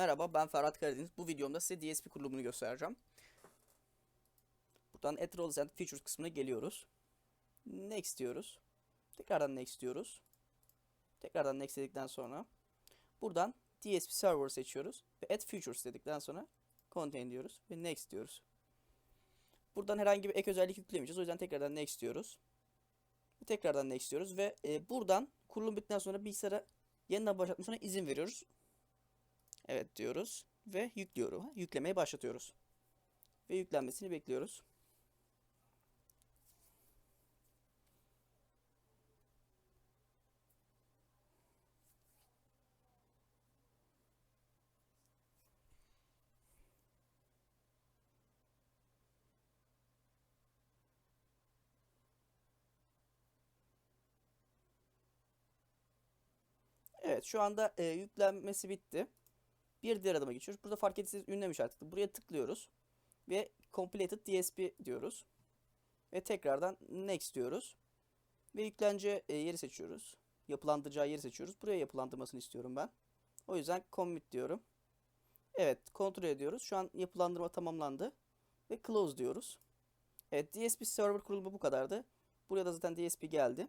Merhaba ben Ferhat Karadeniz. Bu videomda size DSP kurulumunu göstereceğim. Buradan Add Roles and Features kısmına geliyoruz. Next diyoruz. Tekrardan Next diyoruz. Tekrardan Next dedikten sonra buradan DSP Server seçiyoruz ve Add Features dedikten sonra Contain diyoruz ve Next diyoruz. Buradan herhangi bir ek özellik yüklemeyeceğiz. O yüzden tekrardan Next diyoruz. Tekrardan Next diyoruz ve e, buradan kurulum bittikten sonra bilgisayara yeniden başlatmasına izin veriyoruz. Evet diyoruz ve yüklüyorum. Yüklemeye başlatıyoruz. Ve yüklenmesini bekliyoruz. Evet şu anda e, yüklenmesi bitti. Bir diğer adıma geçiyoruz. Burada fark ettiyseniz ünlem işareti. Buraya tıklıyoruz. Ve Completed DSP diyoruz. Ve tekrardan Next diyoruz. Ve yüklence e, yeri seçiyoruz. Yapılandıracağı yeri seçiyoruz. Buraya yapılandırmasını istiyorum ben. O yüzden Commit diyorum. Evet kontrol ediyoruz. Şu an yapılandırma tamamlandı. Ve Close diyoruz. Evet DSP Server kurulumu bu kadardı. Buraya da zaten DSP geldi.